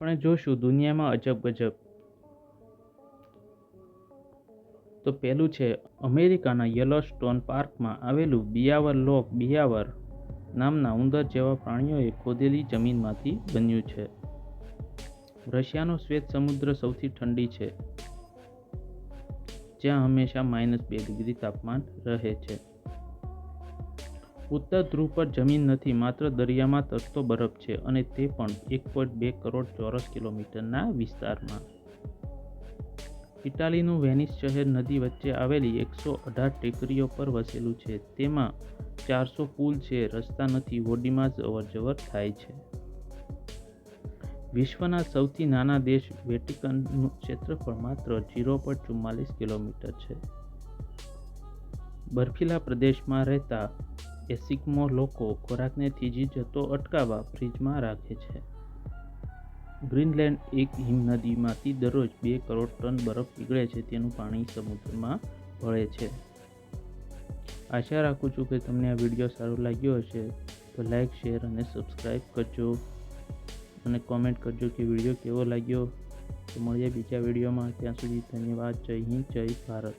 આપણે જોશું, દુનિયામાં અજબ ગજબ. તો પહેલું છે, અમેરિકાના યલોસ્ટોન પાર્કમાં આવેલું બિયાવર લોક બિયાવર નામના ઉંદર જેવા પ્રાણીઓએ ખોદેલી જમીનમાંથી બન્યું છે. રશિયાનો શ્વેત સમુદ્ર સૌથી ઠંડી છે, જ્યાં હંમેશા માઇનસ બે ડિગ્રી તાપમાન રહે છે. ઉત્તર ધ્રુવ પર જમીન નથી, માત્ર દરિયામાં તરતો બરફ છે અને તે પણ એક પોઈન્ટ બે કરોડ ચોરસ કિલોમીટરના વિસ્તારમાં. ઇટાલીનું વેનિસ શહેર નદી વચ્ચે આવેલી એકસો અઢાર ટેકરીઓ પર વસેલું છે. તેમાં ચારસો પુલ છે, રસ્તા નથી, હોડીમાં જ અવરજવર થાય છે. વિશ્વના સૌથી નાના દેશ વેટિકનનું ક્ષેત્રફળ માત્ર ઝીરો પોઈન્ટ ચુમ્માલીસ કિલોમીટર છે. બર્ફીલા પ્રદેશમાં રહેતા એસ્કિમો લોકો ખોરાકને થીજી જતો અટકાવવા ફ્રીજમાં રાખે છે. ગ્રીનલેન્ડ એક હિમનદીમાંથી દરરોજ બે કરોડ ટન બરફ પીગળે છે, તેનું પાણી સમુદ્રમાં ભળે છે. આશા રાખું છું કે તમને આ વીડિયો સારો લાગ્યો હશે, તો લાઈક, શેર અને સબસ્ક્રાઈબ કરજો. અને કોમેન્ટ કરજો કે વીડિયો કેવો લાગ્યો. તો મળીએ બીજા વિડીયોમાં. ત્યાં સુધી ધન્યવાદ. જય હિન્દ, જય ભારત.